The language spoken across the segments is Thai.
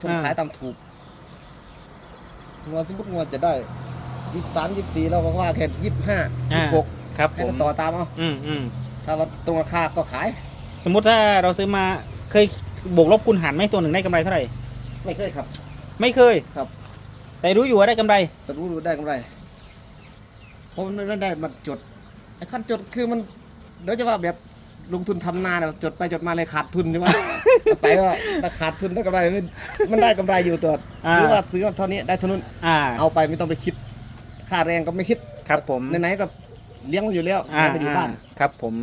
คนอ่าขายตามถูกงวดสมมติงวดจะได้ยี่สามยี่สี่เราก็ว่าแค่ยี่ห้ายี่หกครับผให้มก็ต่อตามเอาอืมอืมถ้าว่าตรงราคาก็ขาย สมมุติถ้าเราซื้อมาเคยบวกลบคูณหารไหมตัวหนึ่งได้กำไรเท่าไหร่ ไม่เคยครับ ไม่เคยครับ แต่รู้อยู่ว่าได้กำไร แต่รู้ได้กำไรเพราะมันไม่ได้มาจดไอ้ขั้นจดคือมันเดี๋ยวจะว่าแบบ ลงทุนทำนาเนี่ยจดไปจดมาเลยขาดทุนใช่ไหม ไปว่าถ้าขาดทุนได้กำไรมันมันได้กำไรอยู่ตัวอ่า หรือว่าซื้อมาเท่านี้ได้เท่านู้นอ่า เอาไปไม่ต้องไปคิด ค่าแรงก็ไม่คิดครับผมไหนๆก็เลี้ยงมันอยู่แล้วอ่ามันก็อยู่บ้านครับผม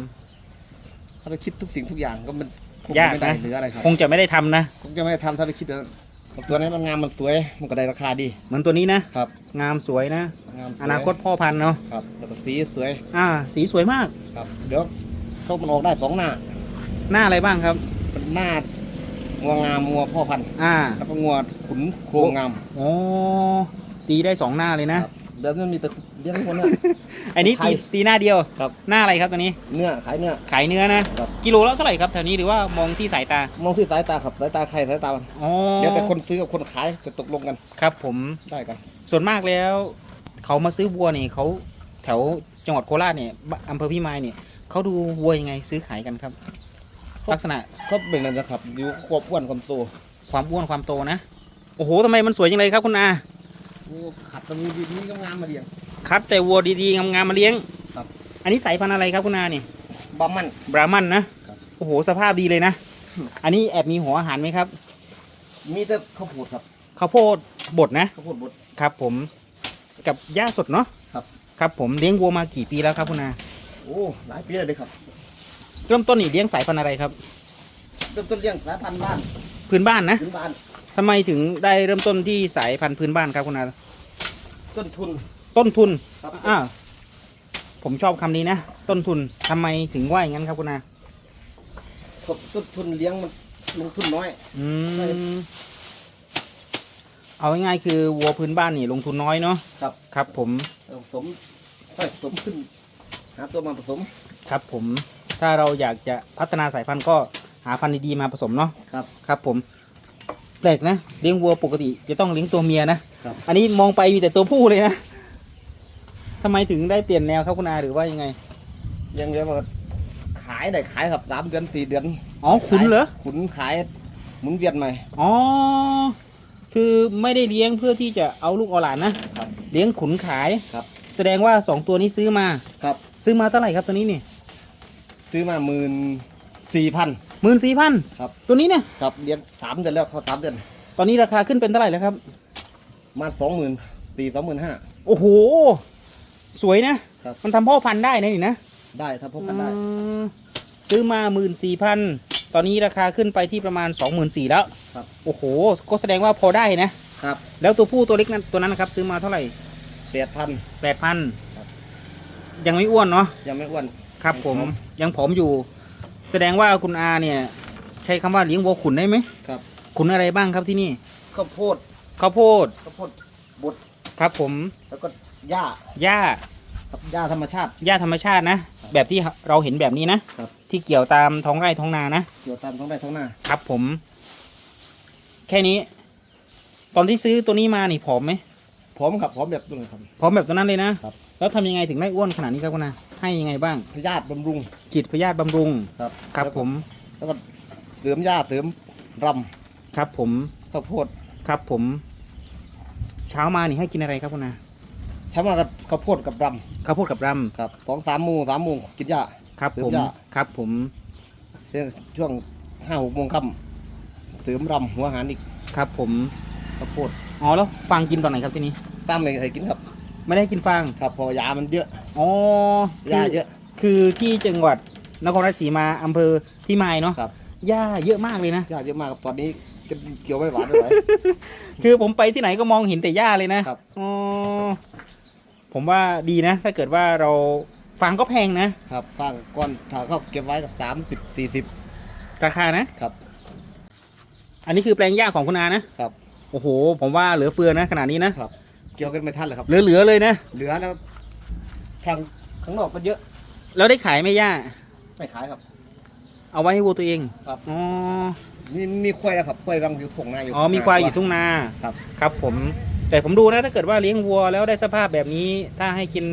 ถ้าไปคิดทุกสิ่งทุกอย่างก็มันคงยากไม่ได้นะ หรืออะไรครับคงจะไม่ได้ทำนะ คงจะไม่ได้ทำถ้าไปคิดแล้วตัวนี้มันงามมันสวยมันก็ได้ราคาดีเหมือนตัวนี้นะ ครับ งามสวยนะ งามสวยอนาคตพ่อพันธุ์เนาะ ครับแล้วก็สีสวย อ่า สีสวยมาก ครับเดี๋ยว เขามันออกได้สองหน้า หน้าอะไรบ้างครับเป็นหน้างัวงามงัวพ่อพันธุ์อ่าแล้วก็งัวขุนโครงงามโอ้ตีได้สองหน้าเลยนะครับเดี๋ยวมันมีแต่เลี้ยงคนเนี่ยอันนี้ไทตียตีหน้าเดียวครับหน้าอะไรครับตัวนี้ เนื้อขายเนื้อขายเนื้อนะครับกิโลละเท่าไหร่ครับแถวนี้หรือว่ามองที่สายตามองที่สายตาครับสายตาใครสายตามันอ๋อเดี๋ยวแต่คนซื้อกับคนขายจะตกลงกันครับ ผมได้กันส่วนมากแล้ว เขามาซื้อวัวนี่เขาแถวจังหวัดโคราชเนี่ยบอำเภอพิมายเนี่ย เขาดูวัวยังไงซื้อขายกันครับ ลักษณะก็เป็นนั่นนะครับอยู่ควบอ้วนความโตความอ้วนความโตนะ โอ้โหทำไมมันสวยจังเลยครับคุณอาโอ้ขัดตรงนี้ดีๆก็งามมาเดียงคัดแต่วัวดีๆงามๆมาเลี้ยงครับ อันนี้สายพันธุ์อะไรครับคุณอาเนี่ยบามัน บรามันนะ ครับ โอ้โหสภาพดีเลยนะ อันนี้แอบมีหัวอาหารไหมครับมีแต่ข้าวโพดครับข้าวโพดบดนะข้าวโพดบด ครับผมกับหญ้าสดเนาะครับ ครับผมเลี้ยงวัวมากี่ปีแล้วครับคุณอา โอ้หลายปีแล้วเลยครับเริ่มต้นนี่เลี้ยงสายพันธุ์อะไรครับ เริ่มต้นเลี้ยงสายพันธุ์บ้านพื้นบ้านนะพื้นบ้านทำไมถึงได้เริ่มต้นที่สายพันธุ์พื้นบ้านครับคุณอาต้นทุน ต้นทุนครับ อ่าผมชอบคำนี้นะ ต้นทุนทำไมถึงว่าอย่างนั้นครับคุณอาต้นทุนเลี้ยงมันลงทุนน้อย อืใช่มเอาง่ายๆคือวัวพื้นบ้านนี่ลงทุนน้อยเนาะครับ ครับ ผมผสมค่อยผสมขึ้น หาตัวมาผสมครับผมถ้าเราอยากจะพัฒนาสายพันธุ์ก็หาพันธุ์ดีๆมาผสมเนาะครับ ครับผม แปลกนะเลี้ยงวัวปกติจะต้องเลี้ยงตัวเมียนะครับ อันนี้มองไปมีแต่ตัวผู้เลยนะทำไมถึงได้เปลี่ยนแนวครับคุณอาหรือว่ายังไงเลี้ยังเยอะมาขายได้ขายครับสามเดือนสี่เดือนอ๋อขุนเหรอขุนขายหมุนเวียนใหม่ อ๋อคือไม่ได้เลี้ยงเพื่อที่จะเอาลูกเอาหลานนะครับ เลี้ยงขุนขายครับ แสดงว่าสองตัวนี้ซื้อมา ครับ ซื้อมาเท่าไหร่ครับตัวนี้นี่ซื้อมาหมื่นสี่พัน หมื่นสี่พันครับ ตัวนี้เนี่ยครับเลี้ยงสามเดือนแล้วเขาสามเดือนตอนนี้ราคาขึ้นเป็นเท่าไหร่แล้วครับ มาสองหมื่นสี่สองหมื่นห้า โอ้โห สวยนะ ครับ มันทำพ่อพันธุ์ได้นะนี่นะได้ถ้าพบกันได้ อืมซื้อมาหมื่นสี่พันตอนนี้ราคาขึ้นไปที่ประมาณสองหมื่นสี่แล้วครับ โอ้โห ก็แสดงว่าพอได้นะ ครับแล้วตัวผู้ตัวเล็กนั้นตัวนั้นนะครับ ซื้อมาเท่าไหร่แปดพันแปดพันครับ ยังไม่อ้วนเนาะยังไม่อ้วนครับยังผมผอมยังผอมอยู่ แสดงว่าคุณอาเนี่ย ใช้คำว่าเลี้ยงวัวขุนได้ไหมครับขุนอะไรบ้างครับที่นี่ข้าวโพดข้าวโพดข้าวโพดบดครับ ผมแล้วก็หญ้าหญ้าครับหญ้าธรรมชาติหญ้าธรรมชาตินะแบบที่เราเห็นแบบนี้นะครับที่เกี่ยวตามท้องไร่ท้องนานะเกี่ยวตามท้องไร่ท้องนาครับผม แค่นี้ ตอนที่ซื้อตัวนี้มานี่ผอมไหม พร้อมครับพร้อมแบบตัวนี้ครับผอมแบบตัวนั้นเลยนะครับ แล้วทำยังไงถึงได้อ้วนขนาดนี้ครับคุณอาให้ยังไงบ้างพยาธิบำรุงฉีดพยาธิบำรุงครับครับแล้วผก็มแล้วก็เสริมหญ้าเสริมรครับผมำข้าวโพดครับผม เช้ามานี่ให้กินอะไรครับคุณอาใช้มากับข้าวโพดกับรข้าวโพดกับรำครับสองสามโมงสามโมงกินหญ้าำครับเสริผมมหญ้า ครับผมช่วงห้าหกโมงค่ำเสริมรำหัวอาหารอีกครับผมข้าวโพดอ๋อแล้วฟางกินตอนไหนครับที่นี่ ตามเลยให้กินครับไม่ได้กินฟางครับเพอยามันเยอะอ๋อคืยาอเยอะคือคือที่จังหวัดนครราชสีมาอำเภอพิมายเนาะครับหญ้าเยอะมากเลยนะยาเยอะมากครับตอนนี้จะเกี่ยวไม่หวานไม่ไหว คือผมไปที่ไหนก็มองเห็นแต่หญ้าเลยนะครับ อ๋อผมว่าดีนะ ถ้าเกิดว่าเราฟางก็แพงนะ ครับฟางก้อนถ้าเขาเก็บไว้กับสามสิบสี่สิบราคานะ ครับ อันนี้คือแปลงหญ้าของคุณอานะครับ โอ้โห ผมว่าเหลือเฟือนะขนาดนี้นะครับ เกี่ยวกันไม่ทันเลยครับ เหลือๆเลยนะ เหลือแล้วทางข้างนอกก็เยอะแล้วได้ขายไหมหญ้าไม่ขายครับ เอาไว้ให้วัวตัวเองครับ อ๋อ มีมีควายแล้วครับควายบางอยู่ทุ่งนาอยู่อ๋อ มีควายอยู่ทุ่งนา ครับ ครับผม แต่ผมดูนะถ้าเกิดว่าเลี้ยงวัวแล้วได้สภาพแบบนี้ ถ้าให้กิน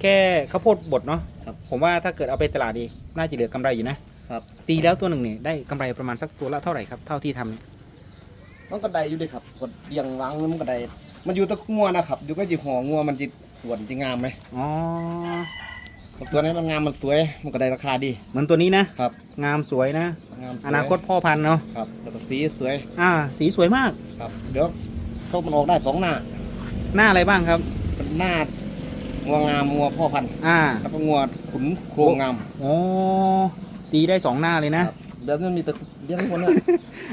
แค่ข้าวโพดบดเนาะ ครับผมว่าถ้าเกิดเอาไปตลาดดี น่าจะเหลือกำไรอยู่นะครับ ตีแล้วตัวหนึ่งเนี่ยได้กำไรประมาณสักตัวละเท่าไหร่ครับ เท่าที่ทำเนี่ยมันก็ได้อยู่เลยครับกดเรียงวางมันก็ได้ มันอยู่แตะงัวนะครับอยู่ก็จีหัวงัวมันจีสวนจีงามไหมอ๋อตัวนี้มันงามมันสวยมันก็ได้ราคาดี เหมือนตัวนี้นะครับ งามสวยนะ งามสวยอนาคตพ่อพันธุ์เนาะครับแล้วก็สีสวย อ่า สีสวยมากครับ เดี๋ยวโชคมันออกได้สองหน้า หน้าอะไรบ้างครับเป็นหน้างัวงามงัวพ่อพันธุ์อ่า แล้วก็งัวขุนโครงงามโอ้ตีได้สองหน้าเลยนะครับเดี๋ยวมันมีแต่ เลี้ยงคนเนี่ย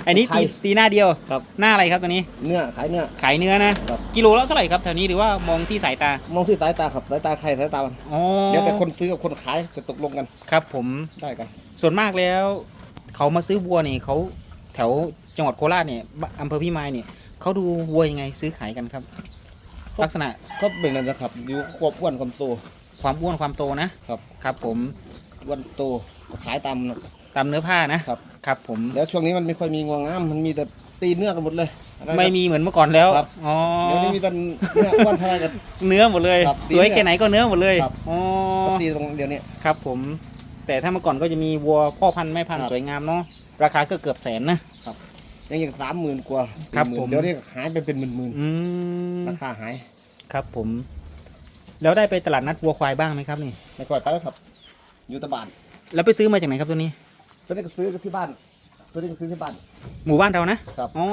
อันนี้ตีไทยตีหน้าเดียวครับ หน้าอะไรครับตัวนี้ เนื้อขายเนื้อ ขายเนื้อนะครับ กิโลละเท่าไหร่ครับแถวนี้หรือว่ามองที่สายตามองที่สายตาครับสายตาใครสายตามันอ๋อเดี๋ยวแต่คนซื้อกับคนขายจะตกลงกันครับผมได้กัน ส่วนมากแล้ว เขามาซื้อวัวเนี่ยเขาแถวจังหวัดโคราชเนี่ยบอำเภอพิมายเนี่ยเขาดูวัวยังไงซื้อขายกันครับ ลักษณะก็เป็นนั่นนะครับอยู่ควบอ้วนความโตความอ้วนความโตนะครับ ครับผมอ้วนโตขายตามตามเนื้อผ้านะครับ ครับผมแล้วช่วงนี้มันไม่ค่อยมีงวงงามมันมีแต่ตีเนื้อกันหมดเลยอะไรนะไม่มีเหมือนเมื่อก่อนแล้วครับ อ๋อเดี๋ยวนี้มีแต่เนื้ออ้วนเท่าไหรกัน เนื้อหมดเลยครับสวยตีเนี่ยแค่ไหนก็เนื้อหมดเลยครับ อ๋อก็ตีตรงเดี๋ยวนี้ ครับผม แต่ถ้าเมื่อก่อนก็จะมีวัวพ่อพันธุ์แม่พันธุ์ครับ สวยงามเนาะราคาก็เกือบแสนนะ ยังยังสามหมื่นกว่าครับ40,000ผม เดี๋ยวนี้หายไปเป็นหมื่นอืมๆราคาหายครับผม แล้วได้ไปตลาดนัดวัวควายบ้างไหมครับนี่ ไม่ค่อยไปแล้วครับ อยู่แตะบานแล้วไปซื้อมาจากไหนครับตัวนี้ ตัวนี้ก็ซื้อที่บ้าน ตัวนี้ก็ซื้อที่บ้าน หมู่บ้านเรานะครับ อ๋อ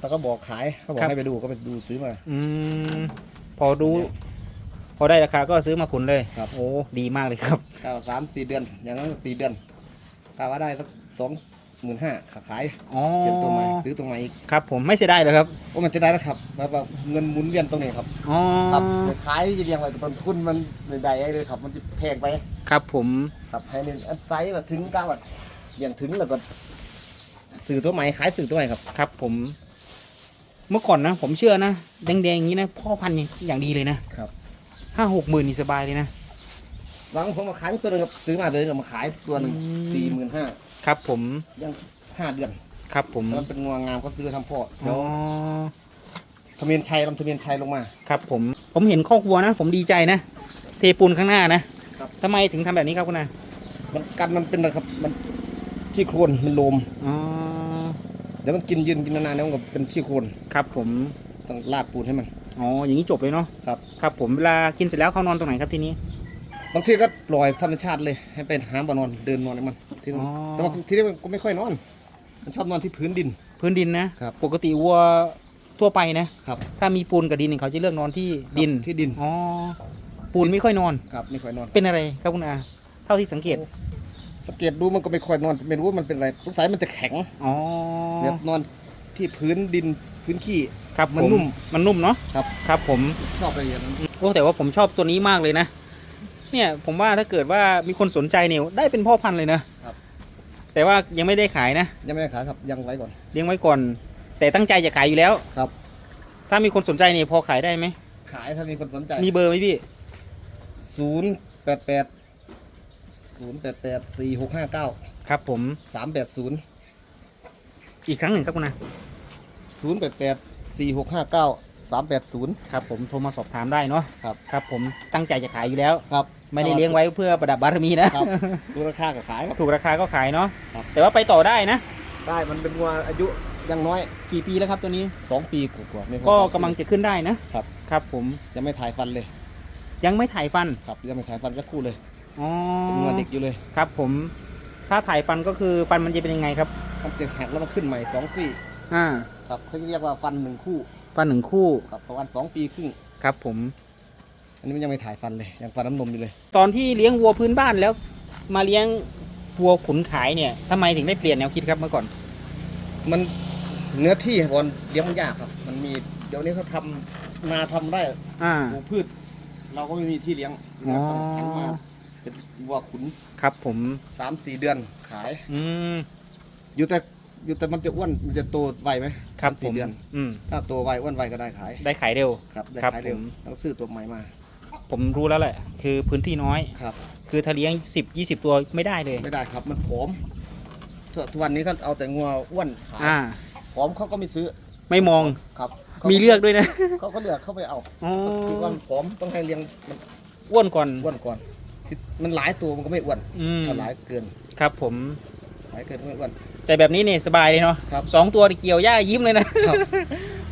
แต่ก็บอกขายเขาบอกครับ ให้ไปดูก็ไปดูซื้อมา อืมพอดูพอได้ราคาก็ซื้อมาขุนเลยครับ โอ้ดีมากเลยครับกาสามสี่เดือน อย่างนั้นสี่เดือนกาว่าได้สักสองหมื่นห้าขายอ๋อเปลี่ยนตัวใหม่ซื้อตัวใหม่อีกครับผมไม่เสียดายเลยครับโอ้มันจะได้แล้วครับแล้วแบบเงินหมุนเวียนตรงนี้ครับอ๋อครับขายจะเรียงไว้ต้นทุนมันใดๆเลยครับ มันจะแพงไป ครับผม ครับให้นี่อันไซส์แบบถึงก้าแบ บอย่างถึงแล้วก็สื่อตัวใหม่ขายสื่อตัวใหม่ครับ ครับ ผม เมื่อก่อนนะ ผมเชื่อนะแดงๆอย่างนี้นะพ่อพันธุ์อย่างดีเลยนะครับ ห้าหกหมื่นนี่สบายเลยนะ หลังผมมาขายตัวหนึงครับซื้อมาตัวหนึงเอามาขายตัวหนึ่งอืม สี่หมื่นห้าครับ ผมยังห้าเดือนครับผมแล้วมันเป็นงวงงามเขาซื้อทำพ่ออ๋เดี๋ยวอทะเบียนชัยลำทะเบียนชัยลงมา ครับผม ผมเห็นคอกวัวนะผมดีใจนะเทปูนข้างหน้านะครับ ทำไมถึงทำแบบนี้ครับคุณนามันกันมันเป็นอะไรครับ มัน ที่โคลนมันโลมอ๋อเดี๋ยวมันกินยืนกินนานๆแล้วมันก็เป็นที่โคลนครับผมต้องลาดปูนให้มัน อ๋อ อย่างนี้จบเลยเนาะ ครับ ครับผม เวลากินเสร็จแล้วเข้านอนตรงไหนครับทีนี้ บางทีก็ปล่อยธรรมชาติเลย ให้ไปหาบ่อนอนเดินนอนให้มันที่นู่นอ๋อ แต่ว่าที่นี่มันก็ไม่ค่อยนอน มันชอบนอนที่พื้นดิน พื้นดินนะ ครับ ปกติวัวทั่วไปนะ ครับถ้ามีปูนกับดินเนี่ยเขาจะเลือกนอนที่ดิน ที่ดิน อ๋อ ปูนไม่ค่อยนอน ครับไม่ค่อยนอน เป็นอะไรครับคุณอา เท่าที่สังเกต สังเกตดูมันก็ไม่ค่อยนอนไม่รู้ว่ามันเป็นอะไรสงสัยมันจะแข็งอ๋อแบบนอนที่พื้นดินพื้นขี้ครับมันผนุ่มมันนุ่มเนาะครับครับผมชอบอะไรอย่างนั้นโอ้แต่ว่าผมชอบตัวนี้มากเลยนะ เนี่ยผมว่าถ้าเกิดว่ามีคนสนใจเนี่ยได้เป็นพ่อพันธุ์เลยนะครับ แต่ว่ายังไม่ได้ขายนะ ยังไม่ได้ขายครับยังไว้ก่อนเลี้ยงไว้ก่อน แต่ตั้งใจจะขายอยู่แล้วครับ ถ้ามีคนสนใจเนี่ยพอขายได้ไหมขายถ้ามีคนสนใจมีเบอร์ไหมพี่ศูนย์แปดแปด ศูนย์แปดแปดสี่หกห้าเก้าครับผมสามแปดศูนย์อีกครั้งหนึ่งครับคุณอาศูนย์แปดแปดสี่หกห้าเก้าสามแปดศูนย์ครับผมโทรมาสอบถามได้เนาะครับครับผมตั้งใจจะขายอยู่แล้ว ครับ ไม่ได้เลี้ยงไว้เพื่อประดับบารมีนะครับดูราคากับขายครับ ถูกราคาก็ขายเนาะครับ แต่ว่าไปต่อได้นะ ได้มันเป็นวัวอายุยังน้อยกี่ปีแล้วครับตัวนี้สองปีกว่าๆไม่พอก็สองปีกำลังจะขึ้นได้นะครับ ครับผมยังไม่ถ่ายฟันเลย ยังไม่ถ่ายฟันครับยังไม่ถ่ายฟันสักคู่เลย อ๋อเป็นวัวเด็กอยู่เลยครับ ผม ถ้าถ่ายฟันก็คือฟันมันจะเป็นยังไงครับ มันจะหักแล้วมันขึ้นใหม่สองซี่อ่า ครับเขาจะเรียกว่าฟันหนึ่งคู่ฟันหนึ่งคู่ ครับประมาณสองปีครึ่งครับ ผม อันนี้มันยังไม่ถ่ายฟันเลยยังฟันน้ำนมอยู่เลย ตอนที่เลี้ยงวัวพื้นบ้านแล้ว มาเลี้ยงวัวขุนขายเนี่ยทำไมถึงได้เปลี่ยนแนวคิดครับเมื่อก่อน มันเนื้อที่บอลเลี้ยงมันยากครับ มันมีเดี๋ยวนี้เขาทำนาทำได้อ่า ปลูกพืช เราก็ไม่มีที่เลี้ยงอ๋อต้องหันมา เป็นวัวขุนครับผม สามสี่เดือนขาย อืมอยู่แต่อยู่แต่มันจะอ้วนมันจะโตไวไหมครับสามผสี่มเดือน อืม ถ้าโตไวอ้วนไวก็ได้ขายได้ขายเร็ว ครับได้ครับขายเร็วผม แล้วก็ซื้อตัวใหม่มาผมรู้แล้วแหละ คือพื้นที่น้อย ครับ คือถ้าเลี้ยงสิบยี่สิบตัวไม่ได้เลย ไม่ได้ครับมันผอมทุกทุกวันนี้ก็เอาแต่งัวอ้วนขายอ่า ผอมเขาก็ไม่ซื้อไม่มอง ครับมีเลือกด้วยนะเขาก็เลือกเข้าไปเอาอ๋อคิดว่ามันผอมต้องให้เลี้ยงมันอ้วนก่อน อ้วนก่อน ที่มันหลายตัวมันก็ไม่อ้วนอืมถ้าหลายเกินครับผม หลายเกินก็ไม่อ้วน แต่แบบนี้เนี่ยสบายเลยเนาะครับ สองตัวเกี่ยวหญ้ายิ้มเลยนะ ครับ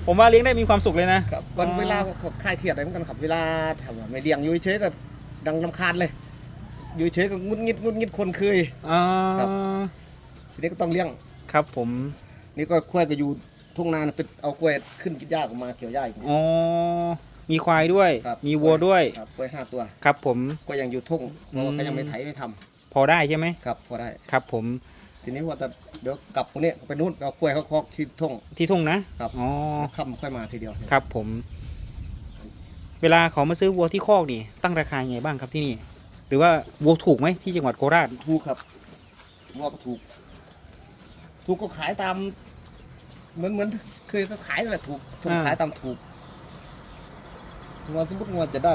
ผมว่าเลี้ยงได้มีความสุขเลยนะ ครับวันอ๋อ เวลาเขาคลายเครียดอะไรเหมือนกันครับเวลาทำอะไม่เลี้ยงอยู่เฉยๆก็ดังลำคาญเลย อยู่เฉยก็งุดงิดงุดงิดคนเคยอ๋อครับ ทีนี้ก็ต้องเลี้ยง ครับผมนี่ก็ควายก็อยู่ทุ่งนาน่ะเป็นเอากล้วยขึ้นกินหญ้าออกมาเกี่ยวหญ้าอีกอ๋อ มีควายด้วย ครับมีวัวด้วย ครับกล้วยห้าตัว ครับผม ก็ยังอยู่ทุ่งเพราะว่าอืมก็ยังไม่ไถไม่ทำพอได้ใช่ไหมครับพอได้ ครับผมทีนี้ว่าแต่เดี๋ยวกลับตรงนี้ไปนู่นเอากล้วยเขาคอกที่ทุ่ง ที่ทุ่งนะครับ อ๋อค่ำค่อยมาทีเดียวครับผม เวลาเขามาซื้อวัวที่คอกนี่ ตั้งราคายังไงบ้างครับที่นี่ หรือว่าวัวถูกไหมที่จังหวัดโคราชถูกครับวัวก็ถูก ถูกก็ขายตาม เหมือนเหมือนเคยก็ขายนั่นแหละถูกถูกอ่าขายตามถูก งัวสมมติงัวจะได้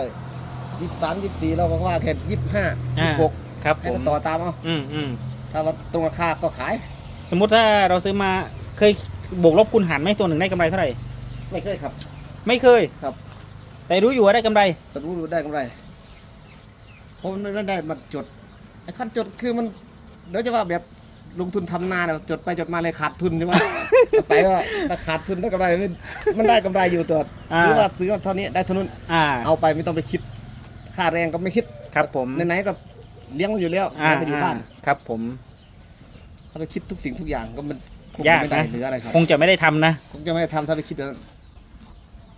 ยี่สามยี่สี่เราบอกว่าแค่ยี่ห้ายี่หกครับให้ผมเขาต่อตามเอาอืมอืมถ้าว่าตรงราคาก็ขาย สมมุติถ้าเราซื้อมาเคยบวกลบคูณหารไหมตัวหนึ่งได้กำไรเท่าไหร่ ไม่เคยครับ ไม่เคยครับ แต่รู้อยู่ว่าได้กำไรแต่รู้รู้ได้กำไรเพราะมันไม่ได้มาจดไอ้ขั้นจดคือมันเดี๋ยวจะว่าแบบ ลงทุนทำนาเนี่ยจดไปจดมาเลยขาดทุนใช่ไหมแต่ว่าถ้าขาดทุนได้กำไรมันมันได้กำไรอยู่ตัวอ่า หรือว่าซื้อเท่านี้ได้เท่านู้นอ่า เอาไปไม่ต้องไปคิด ค่าแรงก็ไม่คิดครับผมไหนๆก็เลี้ยงมันอยู่แล้วอ่าเลี้ยงกันอยู่บ้านครับผม ถ้าไปคิดทุกสิ่งทุกอย่างก็มันคงยากไม่ได้นะ หรืออะไรครับคงจะไม่ได้ทำนะ คงจะไม่ได้ทำถ้าไปคิดแล้ว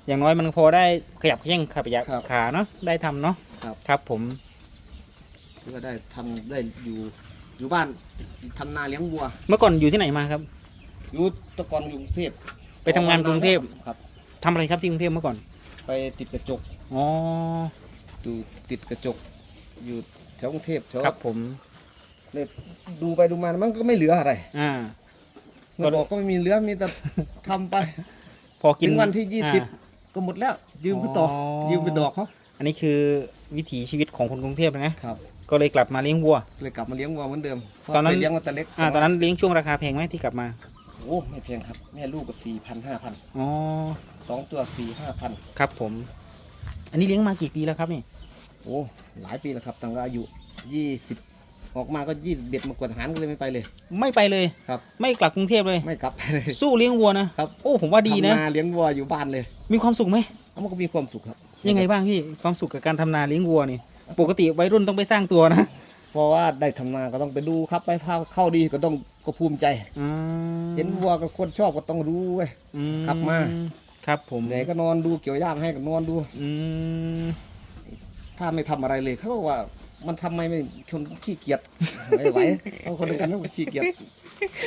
อย่างน้อยมันพอได้ขยับแข้งขยับครับขาเนาะได้ทำเนาะครับครับผม หรือว่าได้ทำได้อยู่ อยู่บ้านทำนาเลี้ยงวัวเมื่อก่อนอยู่ที่ไหนมาครับ อยู่แตะกอนอยู่กรุงเทพไปทำงานกรุงเทพครับ ทำอะไรครับที่กรุงเทพเมื่อก่อน ไปติดกระจกอ๋อ อยู่ติดกระจก อยู่แถวกรุงเทพแถวครับผมเนี่ยดูไปดูมามันก็ไม่เหลืออะไรอ่า เงินบอกก็ไม่มีเหลือมีแต่ทำไป พอกินถึงวันที่ยี่สิบอ่า ก็หมดแล้ว ยืมเขาต่อออ ยืมไปดอกเขาอันนี้คือวิถีชีวิตของคนกรุงเทพนะครับ ก็เลยกลับมาเลี้ยงวัว เลยกลับมาเลี้ยงวัวเหมือนเดิมตอนนั้น เคยเลี้ยงมาแต่เล็กอ่าตอนนั้นเลี้ยงช่วงราคาแพงไหมที่กลับมาโอ้ไม่แพงครับ แม่ลูกก็สี่พันห้าพันอ๋อสองตัวสี่ห้าพันครับผม อันนี้เลี้ยงมากี่ปีแล้วครับนี่โอ้หลายปีแล้วครับตั้งแต่อายุยี่สิบออกมาก็ยี่สิบเบ็ดมากวดทหารก็เลยไม่ไปเลย ไม่ไปเลยครับ ไม่กลับกรุงเทพเลย ไม่กลับไปเลย สู้เลี้ยงวัวนะครับ โอ้ผมว่าดีนะ ทำนาเลี้ยงวัวอยู่บ้านเลยมีความสุขไหม แล้วมันก็มีความสุขครับยังไงบ้างพี่ความสุขกับการทำนาเลี้ยงวัวนี่ ปกติวัยรุ่นต้องไปสร้างตัวนะเพราะว่าได้ทำนาก็ต้องไปดูครับไปพาเข้าดีก็ต้องก็ภูมิใจ อืมเห็นวัวกับคนชอบก็ต้องรู้เว้ย อืขับมา ครับผมเหนื่อยก็นอนดูเกี่ยวย่ามให้ก็นอนดู อืมถ้าไม่ทำอะไรเลยเขาก็ว่ามันทำไมไม่คนขี้เกียจ ไม่ไหวเอาคนเดียวกันก็ขี้เกียจ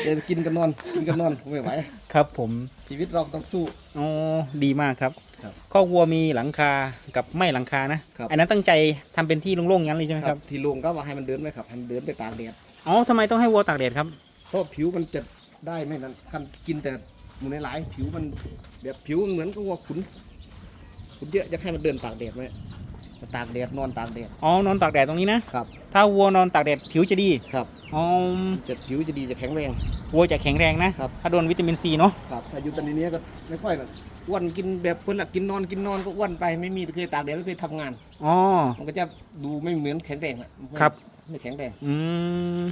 เดินกินกันนอนกินกันนอนไม่ไหว ครับผมชีวิตเราต้องสู้ อ๋อดีมากครับ ครับข้อกวัวมีหลังคากับไม่หลังคานะครับ อันนั้นตั้งใจทำเป็นที่โล่งๆอย่างนั้นเลยใช่ไหมคครัรับบที่ลุงก็ว่าให้มันเดินไปครับให้มันเดินไปตากแดดอ๋อทำไมต้องให้วัวตากแดดครับเพราะผิวมันจะได้ไม่นั้นคันกินแต่หมูในหลายผิวมันแบบผิวมันเหมือนกับวัวขุนขุนเยอะจะให้มันเดินตากแดดไหมตากแดดนอนตากแดดอ๋อนอนตากแดดตรงนี้นะครับ ถ้าวัวนอนตากแดดผิวจะดี ครับ อ๋อจะผิวจะดีจะแข็งแรงวัวจะแข็งแรงนะ ครับ ถ้าโดนวิตามินซีเนาะครับถ้าอยู่ตอนนี้ก็ไม่ค่อยนะอ้วนกินแบบคนละกินนอนกินนอนก็อ้วนไปไม่มีเคยตากแดดไม่เคยทำงานอ๋อมันก็จะดูไม่เหมือนแข็งแรงอะครับไม่แข็งแรงอืม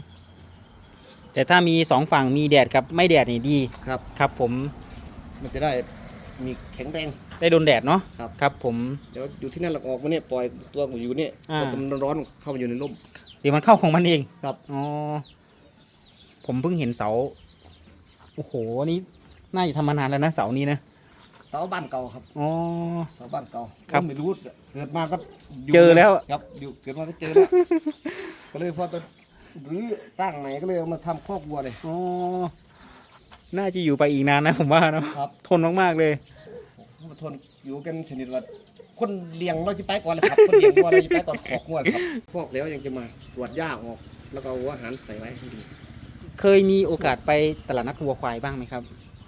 แต่ถ้ามีสองฝั่งมีแดดกับไม่แดดนี่ดีครับ ครับผม มันจะได้มีแข็งแรงได้โดนแดดเนาะครับครับผมเดี๋ยวอยู่ที่นั่นเราออกมาเนี่ยปล่อยตัวอยู่เนี่ยอ่าพอมันร้อนเข้ามาอยู่ในร่มเดี๋ยวมันเข้าของมันเองครับอ๋อผมเพิ่งเห็นเสาโอ้โหนี่น่าจะทำมานานแล้วนะเสานี้นะเสาบ้านเก่าครับอ๋อ เสาบ้านเก่าครับไม่รู้เกิดมาก็ยู่เจอแล้ว ครับอยู่เกิดมาก็เจอแล้วก็เลยพอจะรื้อสร้างไหนก็เลยเอามาทำครอบวัวเลย อ๋อ น่าจะอยู่ไปอีกนานนะผมว่าเนาะครับ ทนมากๆเลยมาทนอยู่กันชนิดว่า คนเลี้ยงเราจะไปก่อนเลยครับ คนเลี้ยงวัวเราจะไปก่อนขอกงวดครับพอกแล้วยังจะมาตรวจหญ้าออก แล้วก็เอาอาหารใส่ไว้ให้ดีเคยมีโอกาสไปตลาดนัดวัวควายบ้างไหมครับ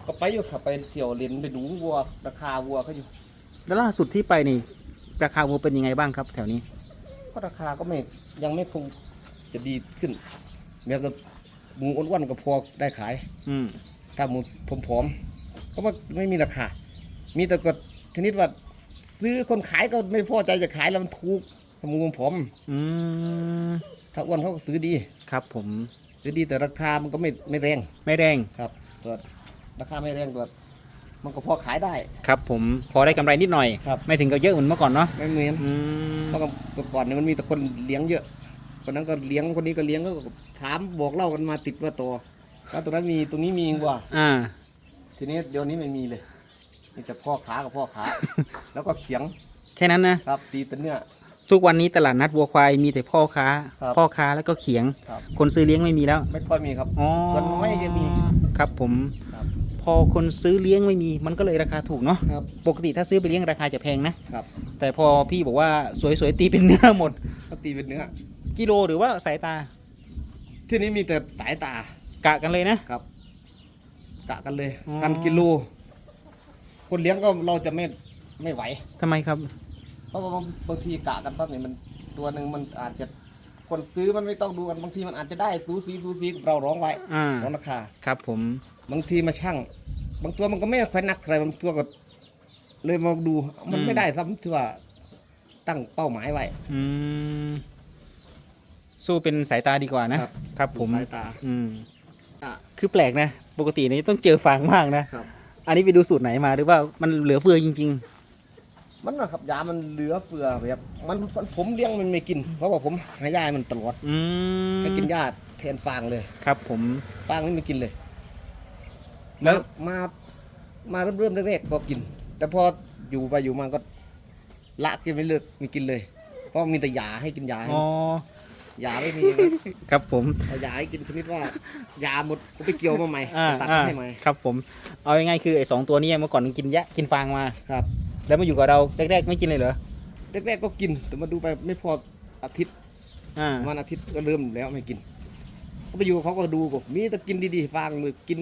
ก็ไปอยู่ครับไปเที่ยวเล่นไปดูวัวราคาวัวเขาอยู่แล้วล่าสุดที่ไปนี่ ราคาวัวเป็นยังไงบ้างครับ แถวนี้ ก็ราคาก็ไม่ยังไม่คงจะดีขึ้นแบบหมูอ้วนๆก็พอได้ขาย อืมถ้าหมูผอมๆก็ว่าไม่มีราคา มีแต่ก็ชนิดว่า ซื้อคนขายก็ไม่พอใจจะขายแล้วมันถูกถ้าหมูผอมอืมถ้าอ้วนเขาก็ซื้อดี ครับผมซื้อดีแต่ราคามันก็ไม่ไม่แรงไม่แรงครับตัวราคาไม่แรงตัวมันก็พอขายได้ ครับผมพอได้กำไรนิดหน่อย ครับ ไม่ถึงกับเยอะเหมือนเมื่อก่อนเนาะไม่เหมือนอืมเพราะกับเมื่อก่อนเนี่ยมันมีแต่คนเลี้ยงเยอะคนนั้นก็เลี้ยงคนนี้ก็เลี้ยงก็ถามบอกเล่ากันมาติดมาตัวว่าตรงนั้นมีตรงนี้มีว่ะอ่าทีนี้เดี๋ยวนี้ไม่มีเลย มีแต่พ่อขากับพ่อขา แล้วก็เขียงแค่นั้นนะ ครับ ตีแต่เนื้อ ทุกวันนี้ตลาดนัดวัวควายมีแต่พ่อค้า ครับพ่อค้าแล้วก็เขียง ครับ คนซื้อเลี้ยงไม่มีแล้ว ไม่ค่อยมีครับ อ๋อส่วนน้อยจะมีครับผม ครับ พอคนซื้อเลี้ยงไม่มี มันก็เลยราคาถูกเนาะ ครับ ปกติถ้าซื้อไปเลี้ยงราคาจะแพงนะ ครับแต่พอพี่บอกว่าสวยๆตีเป็นเนื้อหมด ก็ตีเป็นเนื้อ กิโลหรือว่าสายตา ที่นี้มีแต่สายตา กะกันเลยนะครับกะกันเลย อ๋อ กันกิโล คนเลี้ยงก็เราจะไม่ไม่ไหว ทำไมครับ เพราะว่าบางบางทีกะกันปั๊บเนี่ยมันตัวหนึ่งมันอาจจะคนซื้อมันไม่ต้องดูกันบางทีมันอาจจะได้ซูซีซูซีกับเราร้องไว้อ่า ร้องราคาครับผม บางทีมาช่างบางตัวมันก็ไม่ค่อยหนักอะไรบางตัวก็เลยมาดูมันไม่ได้ซ้ำที่ว่าตั้งเป้าหมายไว้ อืม สู้เป็นสายตาดีกว่านะ ครับ ครับผม สายตาอืม อะคือแปลกนะ ปกตินี่ต้องเจอฟางมากนะ ครับ อันนี้ไปดูสูตรไหนมาหรือว่ามันเหลือเฟือจริง มันนะครับยามันเหลือเฟือแบบมันมันผมเลี้ยงมันไม่กิน เพราะว่าผมให้ยาให้มันตลอดๆ อืมให้กินหญ้าแทนฟางเลย ครับผม ฟางนี่ไม่กินเลย แล้ว มา มาเริ่มๆแรกๆก็กิน แต่พออยู่ไปอยู่มาก็ละกินไม่เลิกไม่กินเลย เพราะมีแต่ยาให้กินยาให้อ๋อ ยาไม่มีครับผมเอายาให้กินชนิดว่ายาหมดก็ไปเกี่ยวมาใหม่อ่าตัดอ่าให้ใหม่ครับผมเอาง่ายๆคือไอ้สองตัวนี้เมื่อก่อนมันกินยะกินฟางมา ครับแล้วมาอยู่กับเราแรกๆไม่กินเลยเหรอแรกๆก็กินแต่มาดูไปไม่พออาทิตย์อ่าประวันอาทิตย์ก็เริ่มแล้วไม่กิน ก็ไปอยู่กับเขาก็ดูบอกมีแต่กินดีๆฟางมือกิน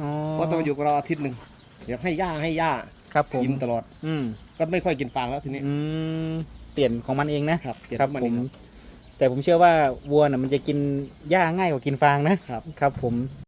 อ๋อเพราะต้องมาอยู่กับเราอาทิตย์หนึ่งอยากให้ย่าให้ย่าครับผมกินตลอดอืมก็ไม่ค่อยกินฟางแล้วทีนี้ อืมเปลี่ยนของมันเองนะครับเปลี่ยนครับของมันผเองมครับ แต่ผมเชื่อว่าวัวน่ะมันจะกินหญ้าง่ายกว่ากินฟางนะครับ ครับผม